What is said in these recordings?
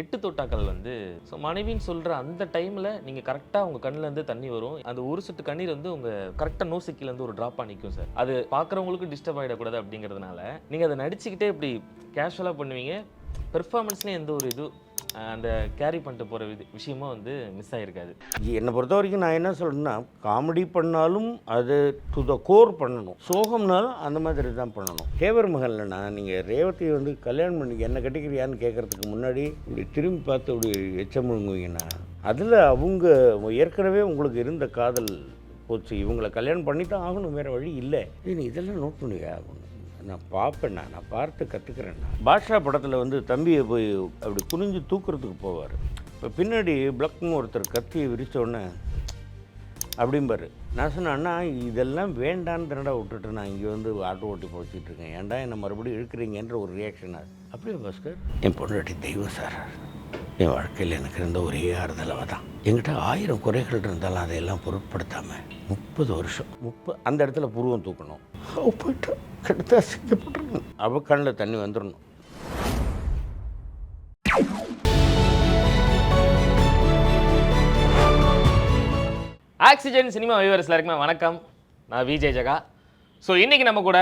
எட்டு தோட்டாக்கள் வந்து ஸோ மனைவின்னு சொல்கிற அந்த டைமில் நீங்கள் கரெக்டாக உங்கள் கண்ணுலேருந்து தண்ணி வரும். அந்த ஒரு சொட்டு கண்ணீர் வந்து உங்கள் கரெக்டாக நோசிக்கிலேருந்து ஒரு ட்ராப்பாக நிற்கும் சார். அது பார்க்குறவங்களுக்கு டிஸ்டர்ப் ஆகிடக்கூடாது அப்படிங்கிறதுனால நீங்கள் அதை நடிச்சுக்கிட்டே இப்படி கேஷுவலாக பண்ணுவீங்க. பெர்ஃபார்மன்ஸ்லேயும் எந்த ஒரு இது அந்த கேரி பண்ணிட்டு போகிற இது விஷயமும் வந்து மிஸ் ஆகிருக்காது என்னை பொறுத்த வரைக்கும் நான் என்ன சொல்லணும்னா காமெடி பண்ணாலும் அது டு த கோர் பண்ணணும். சோகம்னாலும் அந்த மாதிரி தான் பண்ணணும். தேவர் மகன்லண்ணா நீங்கள் ரேவதி வந்து கல்யாணம் பண்ணி என்ன கட்டிக்கிறியான்னு கேட்குறதுக்கு முன்னாடி இப்படி திரும்பி பார்த்து இப்படி எச்சம் முழுங்குவீங்கன்னா அதில் அவங்க ஏற்கனவே உங்களுக்கு இருந்த காதல் போச்சு. இவங்களை கல்யாணம் பண்ணி தான் ஆகணும் வேறு வழி இல்லை. நீ இதெல்லாம் நோட் பண்ணுவியா ஆகணும் நான் பார்ப்பேண்ணா நான் பார்த்து கற்றுக்கிறேண்ணா பாஷா படத்தில் வந்து தம்பியை போய் அப்படி குனிஞ்சு தூக்குறதுக்கு போவார். இப்போ பின்னாடி பிளக்னு ஒருத்தர் கத்தியை விரிச்ச உடனே அப்படிம்பாரு. நான் சொன்னேன் அண்ணா இதெல்லாம் வேண்டான்னு தன்னடா விட்டுட்டு நான் இங்கே வந்து ஆட்டோ ஓட்டி போச்சிட்டு இருக்கேன். ஏன்டா என்னை மறுபடியும் இழுக்கிறீங்கன்ற ஒரு ரியாக்ஷன் அது அப்படியே பாஸ்கர். என் பொண்டாட்டி தெய்வம் சார். என் வாழ்க்கையில் எனக்கு இருந்த ஒரே ஆறுதலவை தான் எங்கிட்ட ஆயிரம் குறைகள் இருந்தாலும் அதையெல்லாம் பொருட்படுத்தாமல் முப்பது வருஷம் முப்பது அந்த இடத்துல புருவம் தூக்கணும். அவ போயிட்டு கிட்ட அசிங்கப்பட்டுருக்கணும் அவள் கண்ணில் தண்ணி வந்துடணும் ஆக்சிஜன் சினிமா வியூவர்ஸ் எல்லாருக்குமே வணக்கம். நான் விஜய் ஜெகா. ஸோ இன்றைக்கி நம்ம கூட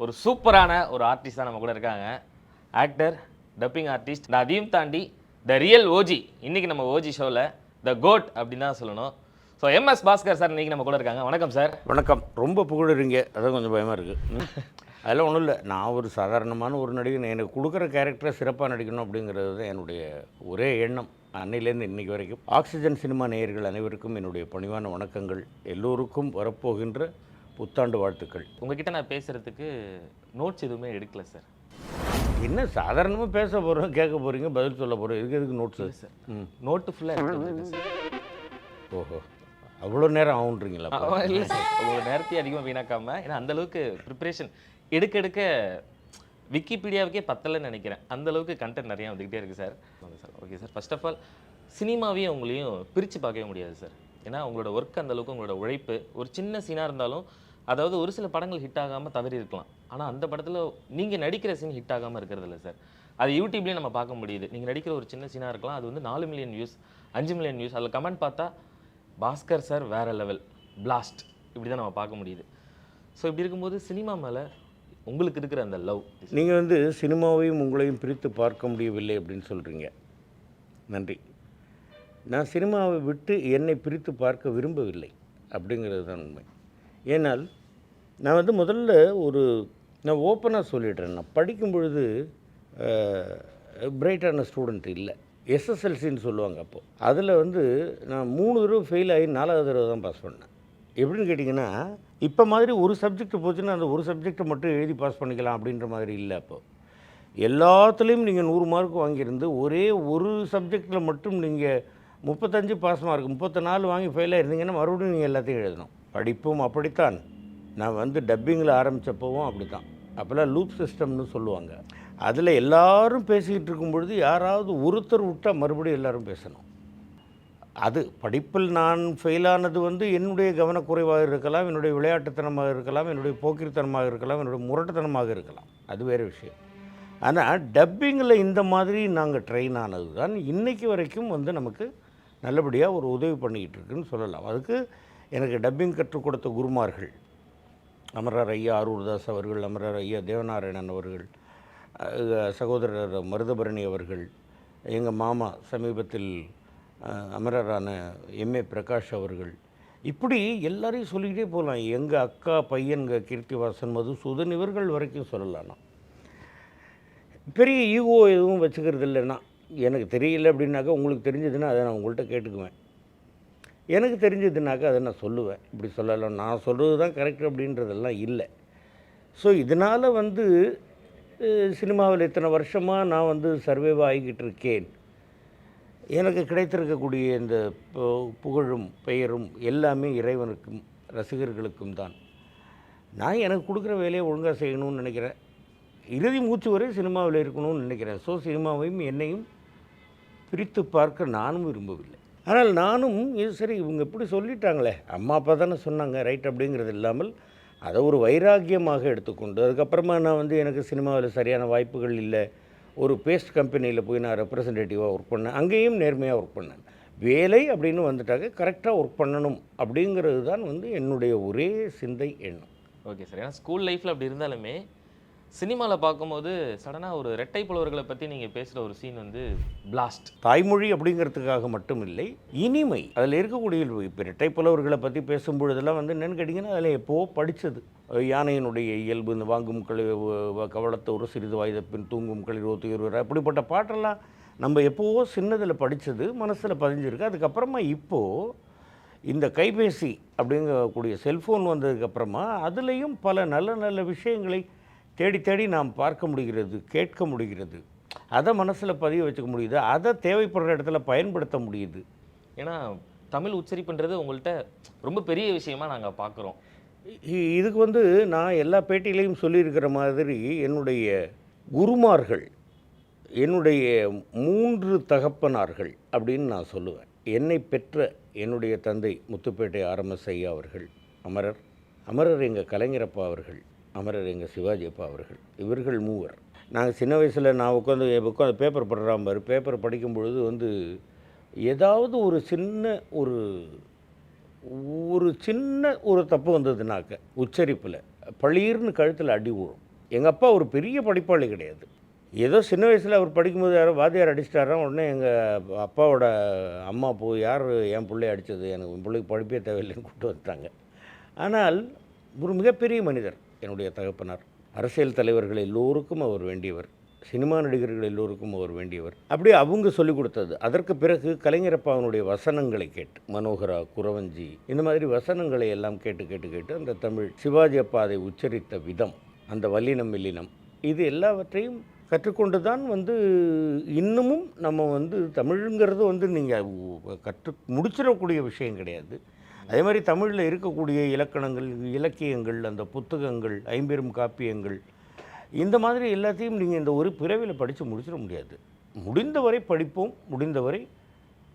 ஒரு சூப்பரான ஒரு ஆர்டிஸ்ட் தான் நம்ம கூட இருக்காங்க. ஆக்டர் டப்பிங் ஆர்டிஸ்ட் நான் அதையும் தாண்டி த ரியல் ஓஜி இன்றைக்கி நம்ம ஓஜி ஷோவில் த கோட் அப்படின்னு தான் சொல்லணும். ஸோ எம்எஸ் பாஸ்கர் சார் இன்றைக்கி நம்ம கூட இருக்காங்க. வணக்கம் சார் வணக்கம். ரொம்ப புகழுறீங்க. அதான் கொஞ்சம் பயமாக இருக்குது அதெல்லாம் ஒன்றும் இல்லை. நான் ஒரு சாதாரணமான ஒரு நடிகன். எனக்கு கொடுக்குற கேரக்டரை சிறப்பாக நடிக்கணும் அப்படிங்கிறது தான் என்னுடைய ஒரே எண்ணம். அன்னையிலேருந்து இன்னைக்கு வரைக்கும். ஆக்சிஜன் சினிமா நேயர்கள் அனைவருக்கும் என்னுடைய பணிவான வணக்கங்கள். எல்லோருக்கும் வரப்போகின்ற புத்தாண்டு வாழ்த்துக்கள். உங்ககிட்ட நான் பேசுகிறதுக்கு நோட்ஸ் எதுவுமே எடுக்கல சார் என்ன சாதாரணமாக பேச போகிறோம் கேட்க போகிறீங்க பதில் சொல்ல போகிறோம் இதுக்கு எதுக்கு நோட்ஸு சார். ம் நோட்டு ஃபுல்லாக எடுத்து சார். ஓஹோ. அவ்வளோ நேரம் ஆகுன்றீங்களா? இல்லை சார். உங்களோட நேரத்தையும் அதிகமாக வீணாக்காம ஏன்னா அந்த அளவுக்கு ப்ரிப்பரேஷன் எடுக்க எடுக்க விக்கிபீடியாவுக்கே பத்தலைன்னு நினைக்கிறேன். அந்த அளவுக்கு கண்டென்ட் நிறையா வந்துக்கிட்டே இருக்குது sir. Sir. Okay sir. First of all சினிமாவையும் உங்களையும் பிரித்து பார்க்கவே முடியாது சார். ஏன்னா உங்களோட ஒர்க் அந்த அளவுக்கு உங்களோட உழைப்பு ஒரு சின்ன சீனாக இருந்தாலும் அதாவது ஒரு சில படங்கள் ஹிட் ஆகாமல் தவறி இருக்கலாம். ஆனால் அந்த படத்தில் நீங்கள் நடிக்கிற சீன் ஹிட் ஆகாமல் இருக்கிறது இல்லை சார் அது யூடியூப்லேயும் நம்ம பார்க்க முடியுது. நீங்கள் நடிக்கிற ஒரு சின்ன சீனாக இருக்கலாம். அது வந்து நாலு மில்லியன் வியூஸ் அஞ்சு மில்லியன் வியூஸ் அதில் கமெண்ட் பார்த்தா பாஸ்கர் சார் வேற லெவல் பிளாஸ்ட் இப்படி தான் நம்ம பார்க்க முடியுது. ஸோ இப்படி இருக்கும்போது சினிமா மேலே உங்களுக்கு இருக்கிற அந்த லவ் நீங்கள் வந்து சினிமாவையும் உங்களையும் பிரித்து பார்க்க முடியவில்லை அப்படின்னு சொல்கிறீங்க நன்றி. நான் சினிமாவை விட்டு என்னை பிரித்து பார்க்க விரும்பவில்லை. அப்படிங்கிறது தான் உண்மை. ஏனால் நான் வந்து முதல்ல ஒரு நான் ஓப்பனாக சொல்லிடுறேன். நான் படிக்கும் பொழுது பிரைட்டான ஸ்டூடெண்ட் இல்லை. எஸ்எஸ்எல்சின்னு சொல்லுவாங்க அப்போது அதில் வந்து நான் மூணு தடவை ஃபெயில் ஆகி நாலாவது தடவை தான் பாஸ் பண்ணேன். எப்படின்னு கேட்டிங்கன்னா இப்போ மாதிரி ஒரு சப்ஜெக்ட் போச்சுன்னா அந்த ஒரு சப்ஜெக்டை மட்டும் எழுதி பாஸ் பண்ணிக்கலாம் அப்படின்ற மாதிரி இல்லை அப்போது எல்லாத்துலேயும் நீங்கள் நூறு மார்க் வாங்கியிருந்து ஒரே ஒரு சப்ஜெக்டில் மட்டும் நீங்கள் முப்பத்தஞ்சு பாஸ் மார்க் முப்பத்தி நாலு வாங்கி ஃபெயில் ஆயிருந்தீங்கன்னா மறுபடியும் நீங்கள் எல்லாத்தையும் எழுதணும். படிப்பும் அப்படித்தான். நான் வந்து டப்பிங்கில் ஆரம்பித்தப்பவும் அப்படி தான் அப்போல்லாம் லூப் சிஸ்டம்னு சொல்லுவாங்க. அதில் எல்லாரும் பேசிக்கிட்டு இருக்கும் பொழுது யாராவது ஒருத்தர் விட்டால் மறுபடியும் எல்லாரும் பேசணும். அது படிப்பில் நான் ஃபெயிலானது வந்து என்னுடைய கவனக்குறைவாக இருக்கலாம் என்னுடைய விளையாட்டுத்தனமாக இருக்கலாம் என்னுடைய போக்கிரித்தனமாக இருக்கலாம் என்னுடைய முரட்டுத்தனமாக இருக்கலாம். அது வேறு விஷயம். ஆனால் டப்பிங்கில் இந்த மாதிரி நாங்கள் ட்ரெயின் ஆனது தான் இன்றைக்கி வரைக்கும் வந்து நமக்கு நல்லபடியாக ஒரு உதவி பண்ணிக்கிட்டு இருக்குன்னு சொல்லலாம். அதுக்கு எனக்கு டப்பிங் கற்றுக் கொடுத்த குருமார்கள் அமரர் ஐயா ஆரூர்தாஸ் அவர்கள் அமரர் ஐயா தேவநாராயணன் அவர்கள் சகோதரர் மருதபரணி அவர்கள் எங்கள் மாமா சமீபத்தில் அமரரான எம்ஏ பிரகாஷ் அவர்கள். இப்படி எல்லாரையும் சொல்லிக்கிட்டே போகலாம். எங்கள் அக்கா பையன்க கீர்த்திவாசன் மதுசூதன் இவர்கள் வரைக்கும் சொல்லலாம் நான். பெரிய ஈகோ எதுவும் வச்சுக்கிறது இல்லைன்னா எனக்கு தெரியல அப்படின்னாக்கா உங்களுக்கு தெரிஞ்சதுன்னா அதை நான் உங்கள்கிட்ட கேட்டுக்குவேன். எனக்கு தெரிஞ்சதுனாக்கா அதை நான் சொல்லுவேன். இப்படி சொல்லலாம் நான் சொல்கிறது தான் கரெக்ட் அப்படின்றதெல்லாம் இல்லை. ஸோ இதனால் வந்து சினிமாவில் இத்தனை வருஷமாக நான் வந்து சர்வைவ் ஆகிக்கிட்டு இருக்கேன். எனக்கு கிடைத்திருக்கக்கூடிய இந்த புகழும் பெயரும் எல்லாமே இறைவனுக்கும் ரசிகர்களுக்கும் தான். நான் எனக்கு கொடுக்குற வேலையை ஒழுங்காக செய்யணும்னு நினைக்கிறேன். இறுதி மூச்சு வரை சினிமாவில் இருக்கணும்னு நினைக்கிறேன். ஸோ சினிமாவையும் என்னையும் பிரித்து பார்க்க நானும் விரும்பவில்லை. ஆனால் நானும் இது சரி இவங்க இப்படி சொல்லிட்டாங்களே. அம்மா அப்பா தானே சொன்னாங்க ரைட் அப்படிங்கிறது இல்லாமல் அதை ஒரு வைராக்கியமாக எடுத்துக்கொண்டு அதுக்கப்புறமா நான் வந்து எனக்கு சினிமாவில் சரியான வாய்ப்புகள் இல்லை. ஒரு பேஸ்ட் கம்பெனியில் போய் நான் ரெப்ரசன்டேட்டிவாக ஒர்க் பண்ணேன். அங்கேயும் நேர்மையாக ஒர்க் பண்ணேன். வேலை அப்படின்னு வந்துட்டாக்க கரெக்டாக ஒர்க் பண்ணணும் அப்படிங்கிறது தான் வந்து என்னுடைய ஒரே சிந்தை எண்ணம். Okay sir. ஏன்னா ஸ்கூல் லைஃப்பில் அப்படி இருந்தாலுமே சினிமாவில் பார்க்கும்போது சடனாக ஒரு ரெட்டை புலவர்களை பற்றி நீங்கள் பேசுகிற ஒரு சீன் வந்து பிளாஸ்ட் தாய்மொழி அப்படிங்கிறதுக்காக மட்டும் இல்லை இனிமை. அதில் இருக்கக்கூடிய இப்போ இரட்டை புலவர்களை பற்றி பேசும்பொழுதெல்லாம் வந்து என்னென்னு கேட்டிங்கன்னா அதில் எப்போவோ படித்தது யானையினுடைய இயல்பு இந்த வாங்கும் களி கவலத்தோறு சிறிது வாய்தப்பின் பின் தூங்கும் கழிவு துயர்வர் அப்படிப்பட்ட பாட்டெல்லாம் நம்ம எப்போவோ சின்னதில் படித்தது மனசில் பதிஞ்சிருக்கு. அதுக்கப்புறமா இப்போது இந்த கைபேசி அப்படிங்கக்கூடிய செல்ஃபோன் வந்ததுக்கப்புறமா அதுலேயும் பல நல்ல நல்ல விஷயங்களை தேடி தேடி நாம் பார்க்க முடிகிறது கேட்க முடிகிறது. அதை மனசில் பதிய வச்சுக்க முடியுது. அதை தேவைப்படுற இடத்துல பயன்படுத்த முடியுது. ஏன்னா தமிழ் உச்சரிப்புன்றது உங்கள்கிட்ட ரொம்ப பெரிய விஷயமா நாங்கள் பார்க்குறோம் இதுக்கு வந்து நான் எல்லா பேட்டியிலையும் சொல்லியிருக்கிற மாதிரி என்னுடைய குருமார்கள் என்னுடைய மூன்று தகப்பனார்கள் அப்படின்னு நான் சொல்லுவேன். என்னை பெற்ற என்னுடைய தந்தை முத்துப்பேட்டை ஆர்எம்எஸ் ஐயா அவர்கள் அமரர். அமரர் எங்கள் கலைஞரப்பா அவர்கள். அமரர் எங்கள் சிவாஜி அப்பா அவர்கள். இவர்கள் மூவர். நாங்கள் சின்ன வயசில் நான் உட்காந்து உட்காந்து பேப்பர் படுறாம பாரு. பேப்பர் படிக்கும் பொழுது வந்து ஏதாவது ஒரு சின்ன ஒரு ஒரு சின்ன ஒரு தப்பு வந்ததுனாக்க உச்சரிப்பில் பளீர்னு கழுத்தில் அடி விழும் எங்கள் அப்பா ஒரு பெரிய படிப்பாளி கிடையாது. ஏதோ சின்ன வயசில் அவர் படிக்கும்போது யாரோ வாத்தியார் அடிச்சிட்டாரா உடனே எங்கள் அப்பாவோட அம்மா போய் யார் என் பிள்ளைய அடித்தது எனக்கு உன் பிள்ளைக்கு படிப்பே தேவையில்லைன்னு கூப்பிட்டு வந்துட்டாங்க. ஆனால் ஒரு மிகப்பெரிய மனிதர் என்னுடைய தகப்பனார். அரசியல் தலைவர்கள் எல்லோருக்கும் அவர் வேண்டியவர். சினிமா நடிகர்கள் எல்லோருக்கும் அவர் வேண்டியவர். அப்படியே அவங்க சொல்லிக் கொடுத்தது. அதற்கு பிறகு கலைஞரப்பாவனுடைய வசனங்களை கேட்டு மனோகரா குறவஞ்சி இந்த மாதிரி வசனங்களை எல்லாம் கேட்டு கேட்டு கேட்டு அந்த தமிழ் சிவாஜி அப்பா அதை உச்சரித்த விதம் அந்த வல்லினம் மில்லினம் இது எல்லாவற்றையும் கற்றுக்கொண்டு தான் வந்து இன்னமும் நம்ம வந்து தமிழுங்கிறது வந்து நீங்கள் கற்று முடிச்சிடக்கூடிய விஷயம் கிடையாது. அதே மாதிரி தமிழில் இருக்கக்கூடிய இலக்கணங்கள் இலக்கியங்கள் அந்த புத்தகங்கள் ஐம்பெரும் காப்பியங்கள் இந்த மாதிரி எல்லாத்தையும் நீங்கள் இந்த ஒரு பிறவியில் படித்து முடிச்சிட முடியாது. முடிந்தவரை படிப்போம் முடிந்தவரை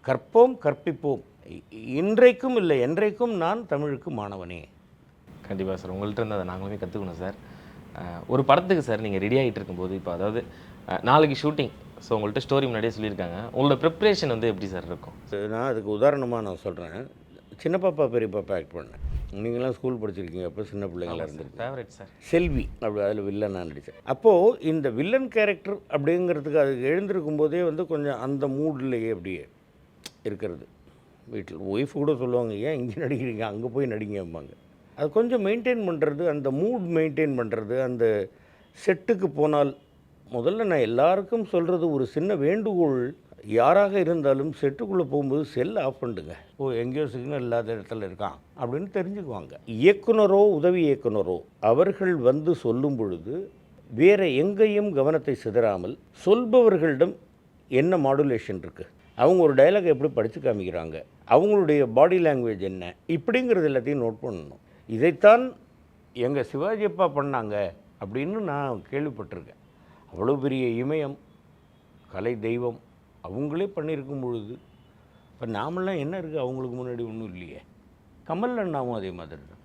கற்போம் கற்பிப்போம். இன்றைக்கும் இல்லை என்றைக்கும் நான் தமிழுக்கு மாணவனே. கண்டிப்பாக சார். உங்கள்கிட்ட இருந்து அதை நாங்களுமே கற்றுக்கணும் சார். ஒரு படத்துக்கு சார் நீங்கள் ரெடி ஆகிட்டு இருக்கும்போது இப்போ அதாவது நாளைக்கு ஷூட்டிங் ஸோ உங்கள்கிட்ட ஸ்டோரி முன்னாடியே சொல்லியிருக்காங்க. உங்களோட ப்ரிப்ரேஷன் வந்து எப்படி சார் இருக்கும்? நான் அதுக்கு உதாரணமாக நான் சொல்கிறேன் சின்ன பாப்பா பெரிய பாப்பா ஆக்ட் பண்ணேன். நீங்களாம் ஸ்கூல் படிச்சிருக்கீங்க அப்போ சின்ன பிள்ளைங்களா இருந்திருக்கு செல்வி அப்படி அதில் வில்லன் நான் நடித்தேன் அப்போது இந்த வில்லன் கேரக்டர் அப்படிங்கிறதுக்கு அது எழுந்திருக்கும் போதே வந்து கொஞ்சம் அந்த மூட்லேயே அப்படியே இருக்கிறது. வீட்டில் ஒய்ஃப் கூட சொல்லுவாங்க ஏன் இங்கே நடிக்கிறீங்க? அங்கே போய் நடிங்கம்பாங்க. அது கொஞ்சம் மெயின்டைன் பண்ணுறது அந்த மூட் மெயின்டைன் பண்ணுறது அந்த செட்டுக்கு போனால் முதல்ல நான் எல்லாருக்கும் சொல்கிறது ஒரு சின்ன வேண்டுகோள் யாராக இருந்தாலும் செட்டுக்குள்ளே போகும்போது செல் ஆஃப் பண்ணிடுங்க ஓ எங்கேயோ சிக்னல் இல்லாத இடத்துல இருக்கான் அப்படின்னு தெரிஞ்சுக்குவாங்க. இயக்குனரோ உதவி இயக்குனரோ அவர்கள் வந்து சொல்லும் பொழுது வேறு எங்கேயும் கவனத்தை சிதறாமல் சொல்பவர்களிடம் என்ன மாடுலேஷன் இருக்குது அவங்க ஒரு டைலாக் எப்படி படித்து காமிக்கிறாங்க? அவங்களுடைய பாடி லாங்குவேஜ் என்ன? இப்படிங்கிறது எல்லாத்தையும் நோட் பண்ணணும். இதைத்தான் எங்கள் சிவாஜி அப்பா பண்ணாங்க அப்படின்னு நான் கேள்விப்பட்டிருக்கேன். அவ்வளோ பெரிய இமயம் கலை தெய்வம் அவங்களே பண்ணியிருக்கும் பொழுது இப்போ நாமெல்லாம் என்ன இருக்குது அவங்களுக்கு முன்னாடி ஒன்றும் இல்லையே. கமல் அண்ணாவும் அதே மாதிரி தான்.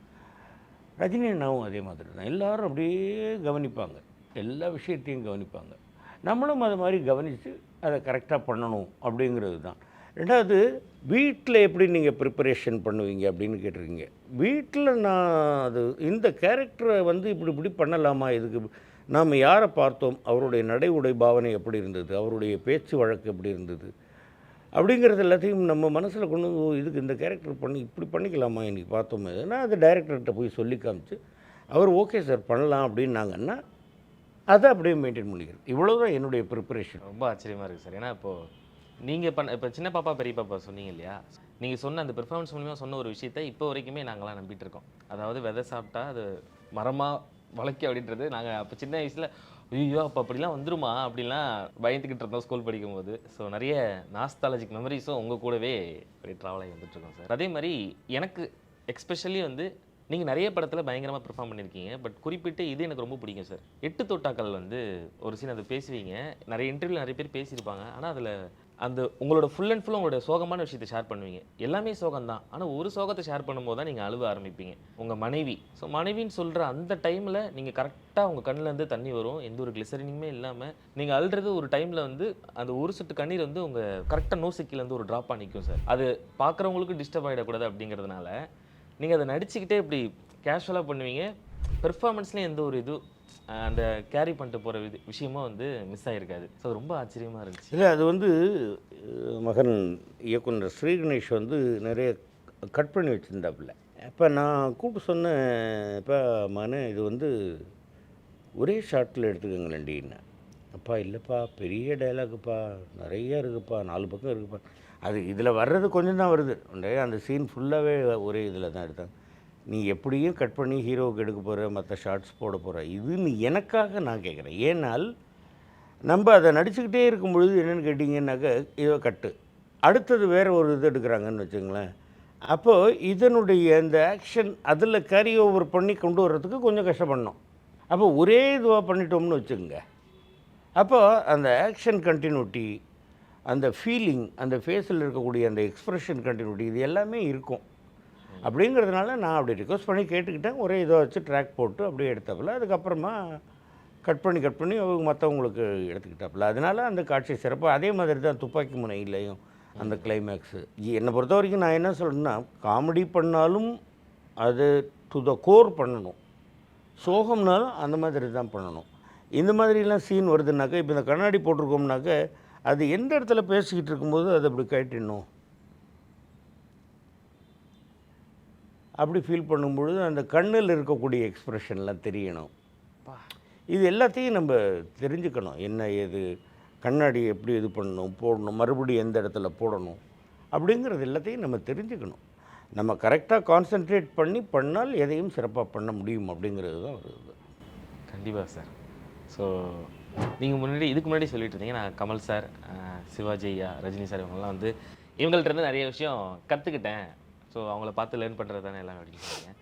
ரஜினி அண்ணாவும் அதே மாதிரி தான். எல்லோரும் அப்படியே கவனிப்பாங்க. எல்லா விஷயத்தையும் கவனிப்பாங்க. நம்மளும் அது மாதிரி கவனித்து அதை கரெக்டாக பண்ணணும் அப்படிங்கிறது தான். ரெண்டாவது வீட்டில் எப்படி நீங்கள் ப்ரிப்பரேஷன் பண்ணுவீங்க அப்படின்னு கேட்டிருக்கீங்க. வீட்டில் நான் அது இந்த கேரக்டரை வந்து இப்படி இப்படி பண்ணலாமா? இதுக்கு நாம் யாரை பார்த்தோம்? அவருடைய நடை உடை பாவனை எப்படி இருந்தது? அவருடைய பேச்சு வழக்கு எப்படி இருந்தது? அப்படிங்கிறது எல்லாத்தையும் நம்ம மனசில் கொண்டு வந்து, இதுக்கு இந்த கேரக்டர் பண்ணி இப்படி பண்ணிக்கலாமா இன்றைக்கி பார்த்தோமே? நான் அது டைரக்டர்கிட்ட போய் சொல்லி காமிச்சு அவர் ஓகே சார் பண்ணலாம் அப்படின்னாங்கன்னா அதை அப்படியே மெயின்டைன் பண்ணிக்கிறது. இவ்வளோ தான் என்னுடைய ப்ரிப்பரேஷன் ரொம்ப ஆச்சரியமாக இருக்குது சார் ஏன்னா இப்போது நீங்கள் பண்ண இப்போ சின்ன பாப்பா பெரிய பாப்பா சொன்னீங்க இல்லையா? நீங்கள் சொன்ன அந்த பெர்ஃபார்மன்ஸ் மூலிமா சொன்ன ஒரு விஷயத்தை இப்போ வரைக்குமே நாங்களாம் நம்பிட்டு இருக்கோம். அதாவது விதை சாப்பிட்டா அது மரமாக வளைக்க அப்படின்றது நாங்கள் அப்போ சின்ன வயசில் ஐயோ அப்போ அப்படிலாம் வந்துருமா? அப்படிலாம் பயந்துக்கிட்டு இருந்தோம் ஸ்கூல் படிக்கும்போது. ஸோ நிறைய நாஸ்தாலஜிக் மெமரிஸும் உங்கள் கூடவே அப்படி ட்ராவல் ஆகி வந்துட்டுருக்கோம் சார் அதே மாதிரி எனக்கு எக்ஸ்பெஷலி வந்து நீங்கள் நிறைய படத்தில் பயங்கரமாக பெர்ஃபார்ம் பண்ணியிருக்கீங்க பட் குறிப்பிட்டு இது எனக்கு ரொம்ப பிடிக்கும் சார் எட்டு தொட்டாக்கள் வந்து ஒரு சீன் அதை பேசுவீங்க. நிறைய இன்டர்வியூவில் நிறைய பேர் பேசியிருப்பாங்க. ஆனால் அதில் அந்த உங்களோட ஃபுல் அண்ட் ஃபுல் உங்களோட சோகமான விஷயத்தை ஷேர் பண்ணுவீங்க. எல்லாமே சோகம் தான் ஆனால் ஒரு சோகத்தை ஷேர் பண்ணும்போது தான் நீங்கள் அழுவ ஆரம்பிப்பீங்க. உங்கள் மனைவி. ஸோ மனைவின்னு சொல்கிற அந்த டைமில் நீங்கள் கரெக்டாக உங்கள் கண்ணிலேருந்து தண்ணி வரும். எந்த ஒரு கிளிசரினுமே இல்லாமல் நீங்கள் அழுறது ஒரு டைமில் வந்து அந்த ஒரு சொட்டு கண்ணீர் வந்து உங்கள் கரெக்டாக நோசிக்கிலேருந்து ஒரு ட்ராப்பாக நிற்கும் சார். அது பார்க்குறவங்களுக்கு டிஸ்டர்ப் ஆகிடக்கூடாது அப்படிங்கிறதுனால நீங்கள் அதை நடிச்சுக்கிட்டே இப்படி கேஷுவலாக பண்ணுவீங்க. பெர்ஃபார்மன்ஸ்லேயும் எந்த ஒரு இது அந்த கேரி பண்ணிட்டு போகிற இது விஷயமும் வந்து மிஸ் ஆகிருக்காது ஸோ ரொம்ப ஆச்சரியமாக இருந்துச்சு. இல்லை அது வந்து மகன் இயக்குனர் ஸ்ரீ கணேஷ் வந்து நிறைய கட் பண்ணி வச்சுருந்தாப்புல. அப்போ நான் கூப்பிட்டு சொன்னேன் இப்போ மகனே இது வந்து ஒரே ஷாட்டில் எடுத்துக்கங்களேன்டின்னு அப்பா இல்லைப்பா பெரிய டைலாக்குப்பா நிறைய இருக்குப்பா நாலு பக்கம் இருக்குப்பா. அது இதில் வர்றது கொஞ்சம் தான் வருது அந்த சீன் ஃபுல்லாகவே ஒரே இதில் தான் எடுத்தாங்க. நீ எப்படியும் கட் பண்ணி ஹீரோவுக்கு எடுக்க போகிற மற்ற ஷார்ட்ஸ் போட போகிற இது நீ எனக்காக நான் கேட்குறேன் ஏனால் நம்ம அதை நடிச்சுக்கிட்டே இருக்கும் பொழுது என்னென்னு கேட்டிங்கன்னாக்க இதோ கட்டு அடுத்தது வேறு ஒரு இது எடுக்கிறாங்கன்னு வச்சுங்களேன். அப்போது இதனுடைய இந்த ஆக்ஷன் அதில் கேரி ஓவர் பண்ணி கொண்டு வர்றதுக்கு கொஞ்சம் கஷ்டப்படணும். அப்போ ஒரே இதுவாக பண்ணிட்டோம்னு வச்சுக்கோங்க. அப்போ அந்த ஆக்ஷன் கண்டினியூட்டி அந்த ஃபீலிங் அந்த ஃபேஸில் இருக்கக்கூடிய அந்த எக்ஸ்ப்ரெஷன் கண்டினியூட்டி இது எல்லாமே இருக்கும். அப்படிங்கிறதுனால நான் அப்படி ரிக்வஸ்ட் பண்ணி கேட்டுக்கிட்டேன். ஒரே இதை வச்சு ட்ராக் போட்டு அப்படியே எடுத்தாப்புல. அதுக்கப்புறமா கட் பண்ணி கட் பண்ணி அவங்க மற்றவங்களுக்கு எடுத்துக்கிட்டாப்புல. அதனால அந்த காட்சி சிறப்பாக அதே மாதிரி தான் துப்பாக்கி முனையிலையும் அந்த கிளைமேக்ஸு என்னை பொறுத்த வரைக்கும் நான் என்ன சொல்கிறேன்னா காமெடி பண்ணாலும் அது டு த கோர் பண்ணணும். சோகம்னாலும் அந்த மாதிரி தான் பண்ணணும். இந்த மாதிரிலாம் சீன் வருதுனாக்கா இப்போ இந்த கண்ணாடி போட்டிருக்கோம்னாக்க அது எந்த இடத்துல பேசிக்கிட்டு இருக்கும்போது அது அப்படி கட்டிடணும் அப்படி ஃபீல் பண்ணும்பொழுது அந்த கண்ணில் இருக்கக்கூடிய எக்ஸ்ப்ரெஷன்லாம் தெரியணும். இது எல்லாத்தையும் நம்ம தெரிஞ்சுக்கணும். என்ன ஏது கண்ணாடி எப்படி இது பண்ணணும் போடணும் மறுபடியும் எந்த இடத்துல போடணும் அப்படிங்கிறது எல்லாத்தையும் நம்ம தெரிஞ்சுக்கணும். நம்ம கரெக்டாக கான்சென்ட்ரேட் பண்ணி பண்ணால் எதையும் சிறப்பாக பண்ண முடியும் அப்படிங்கிறது தான் ஒரு இது. கண்டிப்பாக சார் ஸோ நீங்கள் முன்னாடி இதுக்கு முன்னாடி சொல்லிட்டு இருந்தீங்க. நான் கமல் சார் சிவாஜி ஐயா ரஜினி சார் இவங்கெல்லாம் வந்து இவங்கள்ட்ட இருந்து நிறைய விஷயம் கற்றுக்கிட்டேன் ஸோ அவங்கள பார்த்து லேர்ன் பண்ணுறது தானே எல்லாம் அப்படின்னு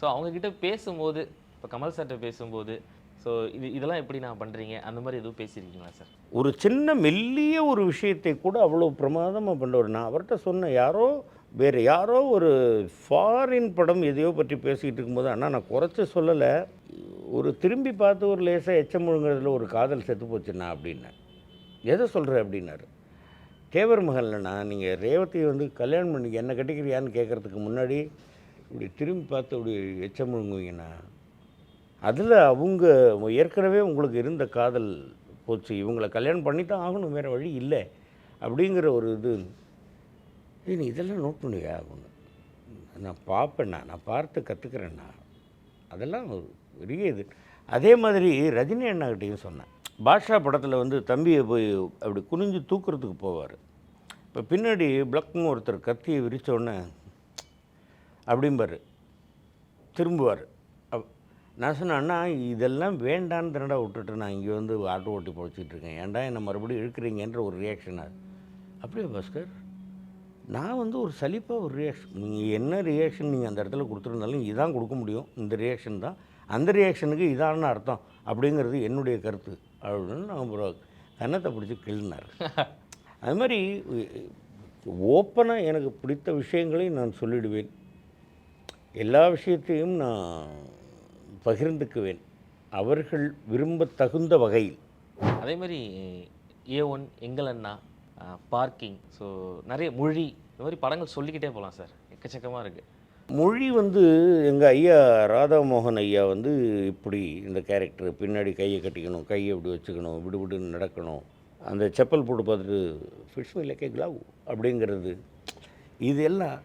ஸோ அவங்கக்கிட்ட பேசும்போது இப்போ கமல் சார்கிட்ட பேசும்போது ஸோ இது இதெல்லாம் எப்படி நான் பண்ணுறீங்க அந்த மாதிரி எதுவும் பேசியிருக்கீங்களா சார் ஒரு சின்ன மெல்லிய ஒரு விஷயத்தை கூட அவ்வளோ பிரமாதமாக பண்ணுவார் நான் அவர்கிட்ட சொன்னேன் யாரோ வேறு யாரோ ஒரு ஃபாரின் படம் எதையோ பற்றி பேசிக்கிட்டு இருக்கும்போது ஆனால் நான் குறைச்சி சொல்லலை. ஒரு திரும்பி பார்த்து ஒரு லேசாக எச்சம் முழுங்குறதுல ஒரு காதல் செத்து போச்சுண்ணா அப்படின்னேன். எதை சொல்கிற அப்படின்னாரு. தேவர் மகள்னா நீங்கள் ரேவதி வந்து கல்யாணம் பண்ணி என்ன கட்டிக்கிறியான்னு கேட்குறதுக்கு முன்னாடி இப்படி திரும்பி பார்த்து இப்படி எச்சம் முழுங்குவீங்கண்ணா. அதில் அவங்க ஏற்கனவே உங்களுக்கு இருந்த காதல் போச்சு. இவங்களை கல்யாணம் பண்ணி தான் ஆகணும் வேறு வழி இல்லை. அப்படிங்கிற ஒரு இது. நீ இதெல்லாம் நோட் பண்ணுவே ஆகணும். நான் பார்ப்பேண்ணா நான் பார்த்து கற்றுக்கிறேண்ணா அதெல்லாம் பெரிய இது. அதே மாதிரி ரஜினி அண்ணாக்கிட்டையும் சொன்னேன். பாஷா படத்தில் வந்து தம்பியை போய் அப்படி குனிஞ்சு தூக்குறதுக்கு போவார். இப்போ பின்னாடி பிளக்னு ஒருத்தர் கத்தியை விரித்தோடனே அப்படிம்பார். திரும்புவார். அப்- நான் சொன்னேன் அண்ணா இதெல்லாம் வேண்டான்னு தானடா விட்டுட்டு நான் இங்கே வந்து ஆட்டோ ஓட்டி பொழைச்சிட்டு இருக்கேன். ஏன்டா என்னை மறுபடியும் இழுக்கிறீங்கன்ற ஒரு ரியாக்ஷன் அது அப்படியே பாஸ்கர்? நான் வந்து ஒரு சலிப்பாக ஒரு ரியாக்ஷன் நீங்கள் என்ன ரியாக்ஷன் நீங்கள் அந்த இடத்துல கொடுத்துருந்தாலும் இதான் கொடுக்க முடியும். இந்த ரியாக்ஷன் தான். அந்த ரியாக்ஷனுக்கு இதான அர்த்தம். அப்படிங்கிறது என்னுடைய கருத்து. அப்படின்னு அப்புறம் கன்னத்தை பிடிச்சி கிள்ளினார் அது மாதிரி ஓப்பனாக எனக்கு பிடித்த விஷயங்களையும் நான் சொல்லிடுவேன். எல்லா விஷயத்தையும் நான் பகிர்ந்துக்குவேன். அவர்கள் விரும்பத் தகுந்த வகையில். அதே மாதிரி ஏ ஒன் எங்கள் அண்ணா பார்க்கிங் ஸோ நிறைய மொழி இந்த மாதிரி படங்கள் சொல்லிக்கிட்டே போகலாம் சார். எக்கச்சக்கமாக இருக்குது மொழி வந்து எங்கள் ஐயா ராதாமோகன் ஐயா வந்து இப்படி இந்த கேரக்டர் பின்னாடி கையை கட்டிக்கணும் கையை இப்படி வச்சுக்கணும் விடுவிடுன்னு நடக்கணும். அந்த செப்பல் போட்டு பார்த்துட்டு ஃபிஷ் லைக் கிளாவ் அப்படிங்கிறது. இது எல்லாம்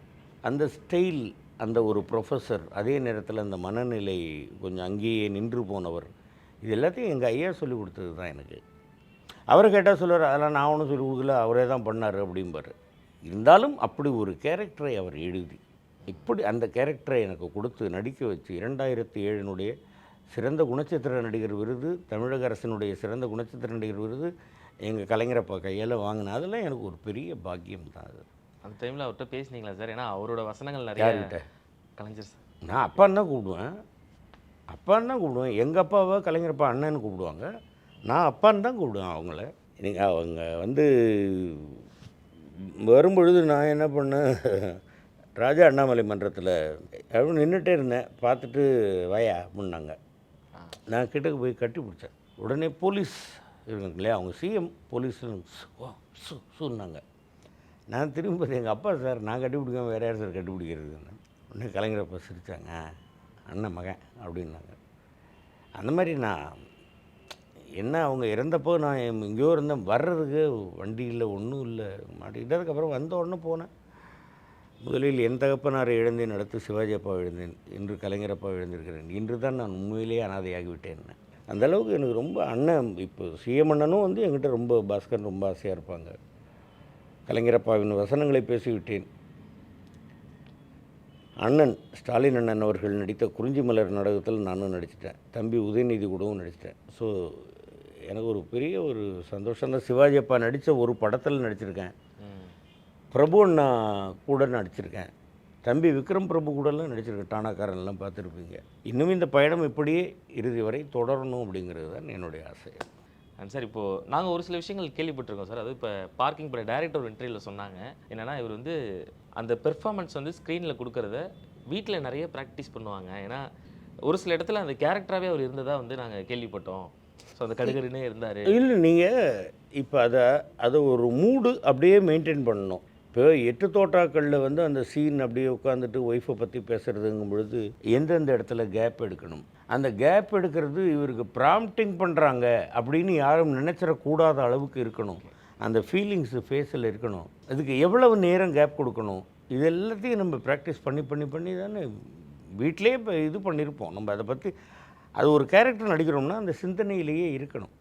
அந்த ஸ்டைல் அந்த ஒரு ப்ரொஃபஸர் அதே நேரத்தில் அந்த மனநிலை கொஞ்சம் அங்கேயே நின்று போனவர். இது எல்லாத்தையும் எங்கள் ஐயா சொல்லி கொடுத்தது தான் எனக்கு. அவர் கேட்டால் சொல்லுவார் அதெல்லாம் நான் ஒன்றும் சொல்லி கொடுக்கல அவரே தான் பண்ணார் அப்படிம்பார். இருந்தாலும் அப்படி ஒரு கேரக்டரை அவர் எழுதி இப்படி அந்த கேரக்டரை எனக்கு கொடுத்து நடிக்க வச்சு இரண்டாயிரத்தி ஏழினுடைய சிறந்த குணச்சித்திர நடிகர் விருது தமிழக அரசினுடைய சிறந்த குணச்சித்திர நடிகர் விருது எங்கள் கலைஞரப்பா கையால் வாங்கின. அதெல்லாம் எனக்கு ஒரு பெரிய பாக்கியம் தான் அது. அந்த டைமில் அவர்கிட்ட பேசுனீங்களா சார்? ஏன்னா அவரோட வசனங்கள் நிறைய கலைஞர் சார். நான் அப்பான்னு தான் கூப்பிடுவேன். அப்பான்னு தான் கூப்பிடுவேன். எங்கள் அப்பாவை கலைஞரப்பா அண்ணன்னு கூப்பிடுவாங்க. நான் அப்பான்னு தான் கூப்பிடுவேன் அவங்கள. நீங்கள் அவங்க வந்து வரும்பொழுது நான் என்ன பண்ணேன்? ராஜா அண்ணாமலை மன்றத்தில் நின்றுட்டே இருந்தேன். பார்த்துட்டு வயா அப்படின்னாங்க நான் கிட்டக்கு போய் கட்டி பிடிச்சேன். உடனே போலீஸ் இருக்காங்க இல்லையா அவங்க சிஎம் போலீஸ் சுன்னாங்க. நான் திரும்பி எங்கள் அப்பா சார் நான் கட்டி பிடிக்காம வேறு யார் சார் கட்டி பிடிக்கிறதுன்னு? உடனே கலைஞரப்பா சிரித்தாங்க அண்ணன் மகன் அப்படின்னாங்க. அந்த மாதிரி நான் என்ன அவங்க இறந்தப்போ நான் எங்கேயோ இருந்தேன். வர்றதுக்கு வண்டி இல்லை ஒன்றும் இல்லை. மாட்டிக்கிட்டதுக்கப்புறம் வந்த உடனே போனேன். முதலில் என் தகப்பனாரை இழந்தேன் அடுத்து சிவாஜி அப்பா எழுந்தேன் இன்று கலைஞரப்பா எழுந்திருக்கிறேன் இன்று தான் நான் உண்மையிலேயே அனாதையாகிவிட்டேன். அந்த அளவுக்கு எனக்கு ரொம்ப அண்ணன் இப்போ சிஎம் வந்து என்கிட்ட ரொம்ப பாஸ்கர் ரொம்ப ஆசையாக இருப்பாங்க. கலைஞரப்பாவின் வசனங்களை பேசிவிட்டேன். அண்ணன் ஸ்டாலின் அண்ணன் அவர்கள் நடித்த குறிஞ்சி மலர் நாடகத்தில் நானும் நடிச்சிட்டேன். தம்பி உதயநிதி கூடவும் நடிச்சிட்டேன். ஸோ எனக்கு ஒரு பெரிய ஒரு சந்தோஷம் தான். சிவாஜி அப்பா நடித்த ஒரு படத்தில் நடிச்சிருக்கேன். பிரபு அண்ணா கூட நடிச்சிருக்கேன். தம்பி விக்ரம் பிரபு கூடலாம் நடிச்சிருக்கேன். டானாக்காரன்லாம் பார்த்துருப்பீங்க. இன்னும் இந்த பயணம் இப்படியே இறுதி வரை தொடரணும் அப்படிங்கிறது தான் என்னுடைய ஆசை. அண்ட் சார் இப்போது நாங்கள் ஒரு சில விஷயங்கள் கேள்விப்பட்டிருக்கோம் சார் அது இப்போ பார்க்கிங் பட டேரக்டர் ஒரு இன்டர்வியூவில் சொன்னாங்க. என்னன்னா இவர் வந்து அந்த பெர்ஃபார்மன்ஸ் வந்து ஸ்க்ரீனில் கொடுக்கறத வீட்டில் நிறைய ப்ராக்டிஸ் பண்ணுவாங்க. ஏன்னா ஒரு சில இடத்துல அந்த கேரக்டராகவே அவர் இருந்ததா வந்து நாங்கள் கேள்விப்பட்டோம். ஸோ அந்த கடுகடுனே இருந்தார். இல்லை நீங்கள் இப்போ அதை அதை ஒரு மூடு அப்படியே மெயின்டைன் பண்ணணும். இப்போ எட்டு தோட்டாக்களில் வந்து அந்த சீன் அப்படியே உட்காந்துட்டு ஒய்ஃபை பற்றி பேசுகிறதுங்கும் பொழுது எந்தெந்த இடத்துல கேப் எடுக்கணும்? அந்த கேப் எடுக்கிறது இவருக்கு ப்ராம்ப்டிங் பண்ணுறாங்க அப்படின்னு யாரும் நினச்சிடக்கூடாத அளவுக்கு இருக்கணும். அந்த ஃபீலிங்ஸு ஃபேஸில் இருக்கணும். அதுக்கு எவ்வளவு நேரம் கேப் கொடுக்கணும்? இது எல்லாத்தையும் நம்ம ப்ராக்டிஸ் பண்ணி பண்ணி பண்ணி தானே வீட்டிலே இப்போ இது பண்ணியிருப்போம் நம்ம அதை பற்றி அது ஒரு கேரக்டர் நடிக்கிறோம்னா அந்த சிந்தனையிலேயே இருக்கணும்.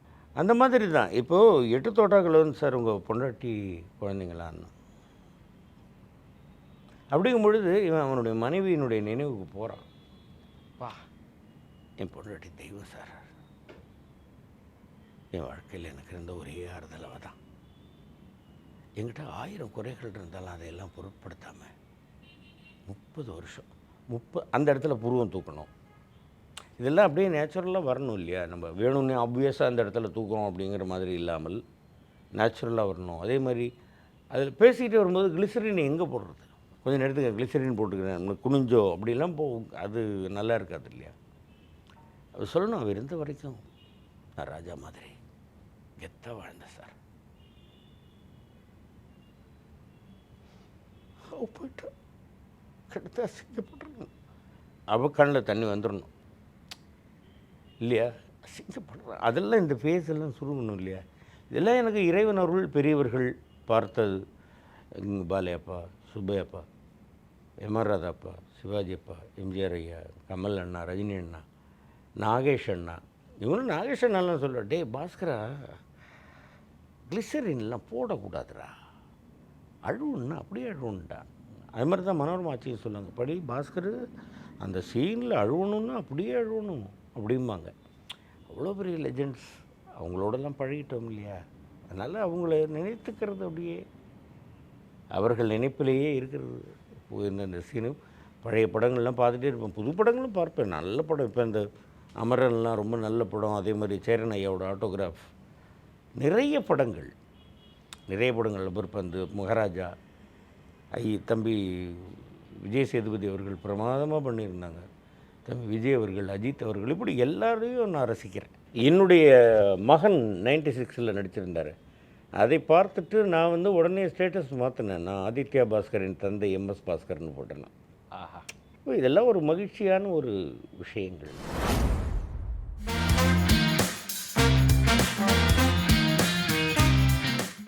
அந்த மாதிரி தான். இப்போது எட்டு தோட்டாக்கள் வந்து சார் உங்கள் பொண்டாட்டி குழந்தைங்களான்னு அப்படிங்கும் பொழுது இவன் அவனுடைய மனைவியினுடைய நினைவுக்கு போகிறான் வா என் பொண்டாட்டி தெய்வம் சார். என் வாழ்க்கையில் எனக்கு இருந்த ஒரே ஆறுதலவை தான் என்கிட்ட ஆயிரம் குறைகள் இருந்தாலும் அதையெல்லாம் பொருட்படுத்தாமல் முப்பது வருஷம் முப்ப அந்த இடத்துல புருவம் தூக்கணும். இதெல்லாம் அப்படியே நேச்சுரலாக வரணும் இல்லையா? நம்ம வேணும்னே ஆப்வியஸாக அந்த இடத்துல தூக்குறோம் அப்படிங்கிற மாதிரி இல்லாமல் நேச்சுரலாக வரணும். அதே மாதிரி அதில் பேசிக்கிட்டே வரும்போது கிளிசரின் எங்கே போடுறது? கொஞ்சம் நேரத்துக்கு கிளிசரின் போட்டுக்கிறேன் குனிஞ்சோ அப்படிலாம் போ அது நல்லா இருக்காது இல்லையா? அது சொல்லணும் அவர் இருந்த வரைக்கும் நான் ராஜா மாதிரி கெத்தாக வாழ்ந்தேன் சார் அவ போயிட்டா கிட்ட அசிங்கப்பட்டுருக்கணும் அவள் கண்ணில் தண்ணி வந்துடணும் இல்லையா? அசிங்கப்படுறேன் அதெல்லாம் இந்த ஃபேஸ் எல்லாம் சுருங்கணும் இல்லையா? இதெல்லாம் எனக்கு இறைவன் அருள் பெரியவர்கள் பார்த்தது. பாலையப்பா சுப்பையப்பா எம்ஆர் ராதாப்பா சிவாஜி அப்பா எம்ஜிஆர் ஐயா கமல் அண்ணா ரஜினி அண்ணா நாகேஷ் அண்ணா. இவனும் நாகேஷ் அண்ணாலாம் சொல்ல டேய் பாஸ்கரா கிளிசரின்லாம் போடக்கூடாதுடா. அழுவுன்னா அப்படியே அழுவுன்டா. அது மாதிரி தான் மனோரமாச்சியும் சொல்லுவாங்க படி பாஸ்கர் அந்த சீனில் அழுவணும்னா அப்படியே அழுவணும் அப்படிம்பாங்க. அவ்வளோ பெரிய லெஜெண்ட்ஸ் அவங்களோடலாம் பழகிட்டோம் இல்லையா? அதனால் அவங்கள நினைத்துக்கிறது அப்படியே அவர்கள் நினைப்பிலேயே இருக்கிறது. இந்த சீனும் பழைய படங்கள்லாம் பார்த்துட்டே இருப்பேன். புது படங்களும் பார்ப்பேன். நல்ல படம். இப்போ இந்த அமரன்லாம் ரொம்ப நல்ல படம். அதே மாதிரி சேரன் ஐயாவோட ஆட்டோகிராஃப் நிறைய படங்கள். நிறைய படங்கள். பொறுப்பந்து மகாராஜா ஐ தம்பி விஜய் சேதுபதி அவர்கள் பிரமாதமாக பண்ணியிருந்தாங்க. தம்பி விஜய் அவர்கள் அஜித் அவர்கள் இப்படி எல்லாரையும் நான் ரசிக்கிறேன். என்னுடைய மகன் நைன்டி சிக்ஸில் நடிச்சிருந்தார். அதை பார்த்துட்டு நான் வந்து உடனே ஸ்டேட்டஸ் மாற்றினேன் நான் ஆதித்யா பாஸ்கரின் தந்தை எம்எஸ் பாஸ்கர்னு போட்டேன். ஆஹா. இப்போ இதெல்லாம் ஒரு மகிழ்ச்சியான ஒரு விஷயங்கள்.